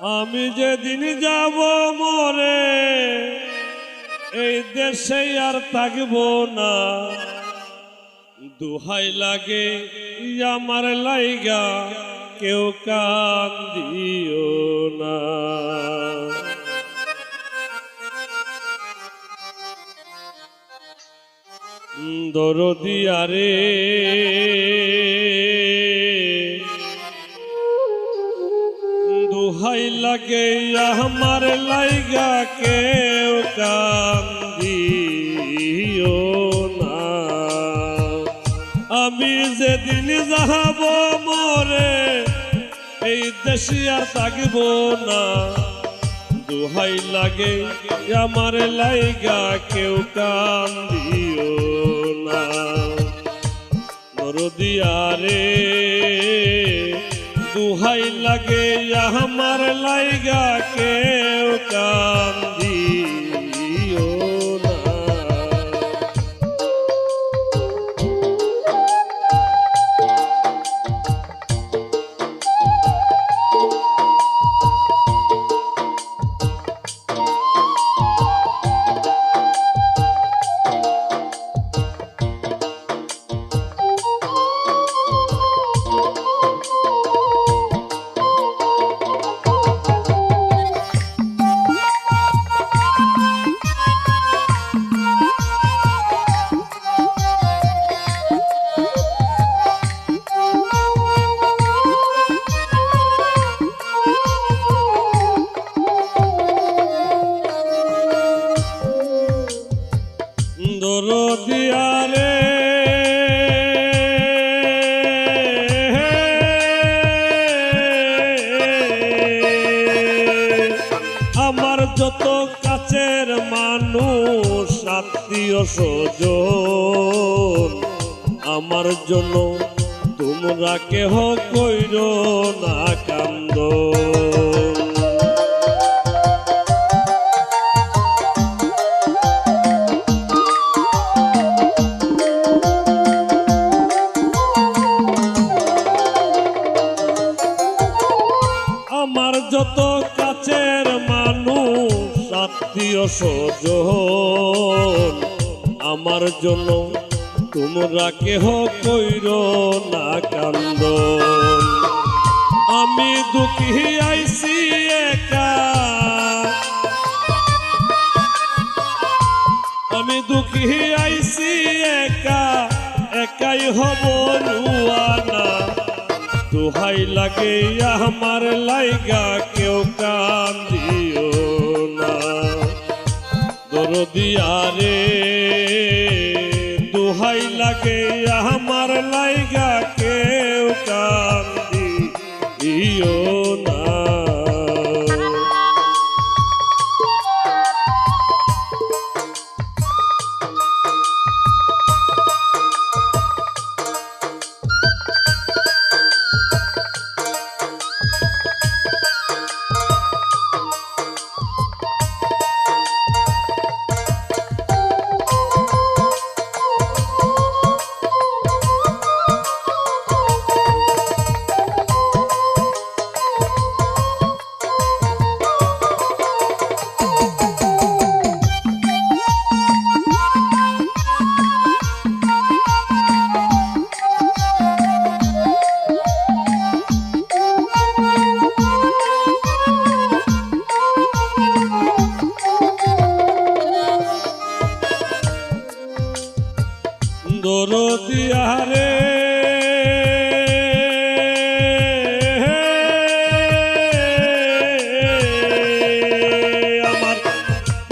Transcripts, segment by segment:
আমি যেদিন যাব মরে, এই দেশে আর থাকব না। দুহাই লাগে আমার লাইগা, কেউ কান দিও না। দরদিয়ারে লাগে আমার লাইগা কেউ কান্দিও না। আমি যেদিন যাহাব মরে, এই দেশে আর থাকব না। দুহাই লাগে আমার লাইগা কেউ কান্দিও না। নরদিয়ারে দুহাই লাগে আমার লাইগা কেউ কান্দিও যত কাছের মানুষ আত্মীয় স্বজন আমার জন্য তোমরা কেহ কইর না কান্দ। স্বজন আমার জন্য তোমরা কেহ কইর না কান্দ আমি দুঃখী আইছি একা। আমি দুঃখী আইছি একা, একাই হব রুয়ানা। দোহাই লাগে আমার লাইগা, কেউ কান্দিও দরদিয়ারে দোহাই লাগে আমার লাইগা কেউ কান্দিও না দরদিয়ারে আমার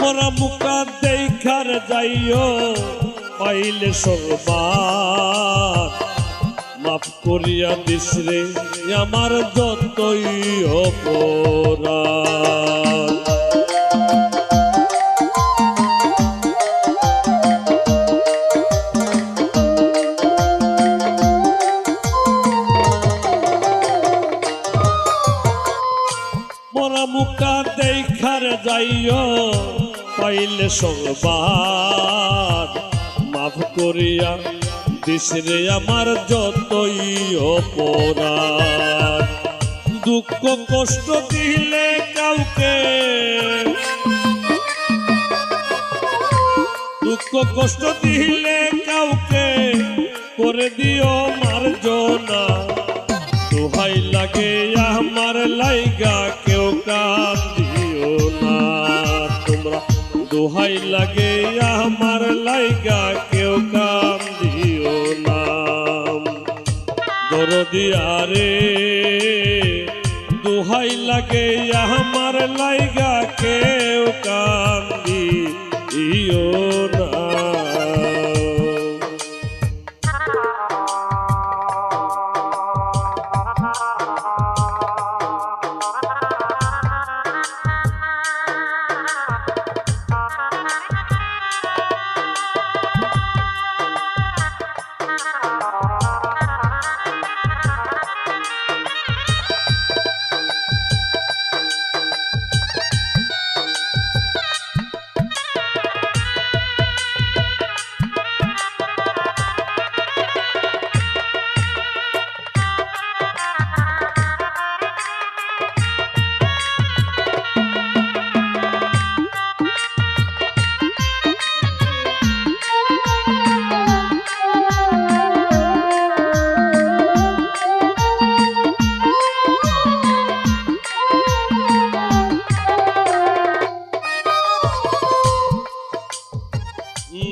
মরা মুখা দেখার যাইও, পাইলে সর্বার। মাফ করিয়া দিসরে আমার যতই অপরাধ। দেখার যাইও, পাইলে সংবাদ মাফ করিয়া দিসরে আমার যতই অপরাধ। দুঃখ কষ্ট দিলে কাউকে, দুঃখ কষ্ট দিলে কাউকে, করে দিও মার্জনা। দোহাই লাগে, আমার লাইগা কেউ কাম দিও না। দরদিয়ারে দোহাই লাগে, আমার লাইগা কেউ কাম দিও না।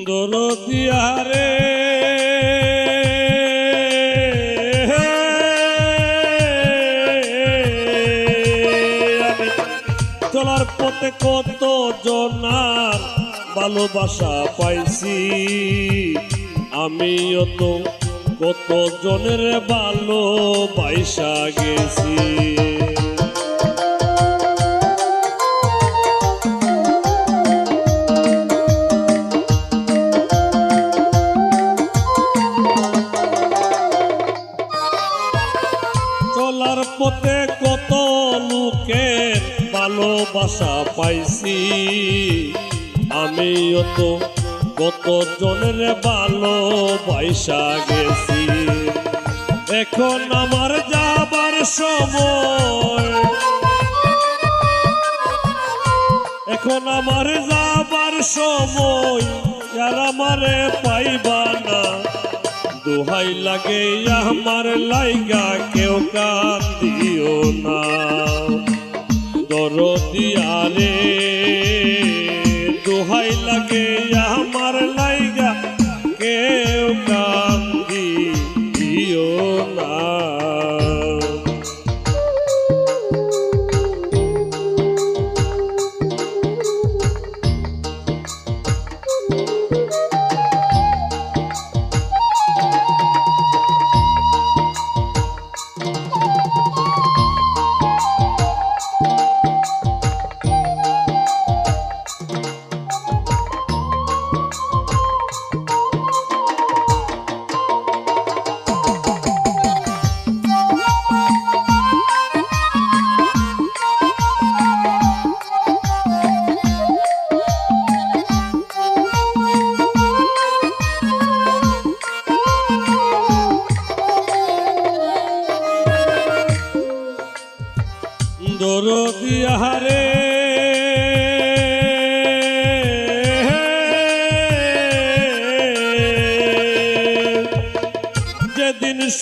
দরদিয়ারে আমি চলার পথে কত জনার ভালোবাসা পাইছি। আমিও তো কত জনের ভালোবাসা গেছি। কত লোকের ভালোবাসা পাইছি। আমিও তো কত জনের ভালোবাসা গেছি। এখন আমার যাবার সময়। এখন আমার যাবার সময়। আর আমারে পাইবা দোহাই লাগে, আমার লাইগা কেউ কাঁদিও না। না দরদিয়ারে দোহাই লাগে, আমার লাইগা কেউ কাঁদিও না।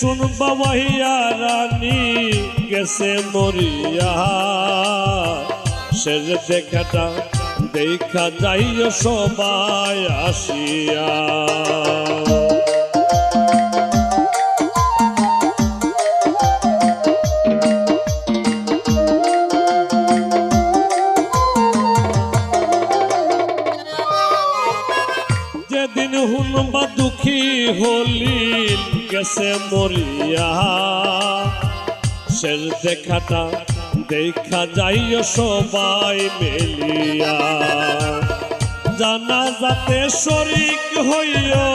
শুনবা মাহিয়া রানী গেছে মরিয়া। সে দেখাটা, দেখা যাইও সবাই আসিয়া। যেদিন হুনবা দুঃখী হলিল গেছে মরিয়া। শেষ দেখাটা দেখা যাইও সবাই মেলিয়া। জানা যাতে শরিক হইও।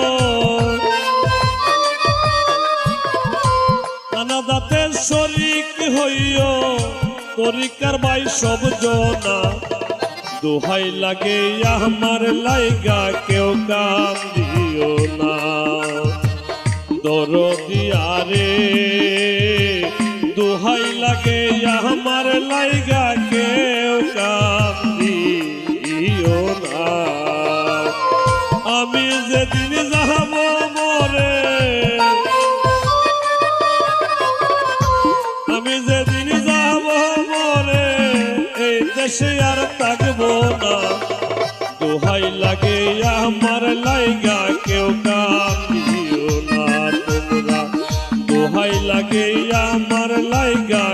জানা যাতে শরিক হইও। তরিকার বাই সব জনা। দোহাই লাগে আমার লাইগা, কেউ কাম দিও না। দরদিয়ারে দোহাই লাগে আমার লাইগা কেউ কান্দিও না। আমি যেদিন যাব মরে, আমি যেদিন যাব মরে, এই দেশে আর থাকব না। দোহাই লাগে আমার লাইগা কেউ কান্দিও লাগে আমার লাইগা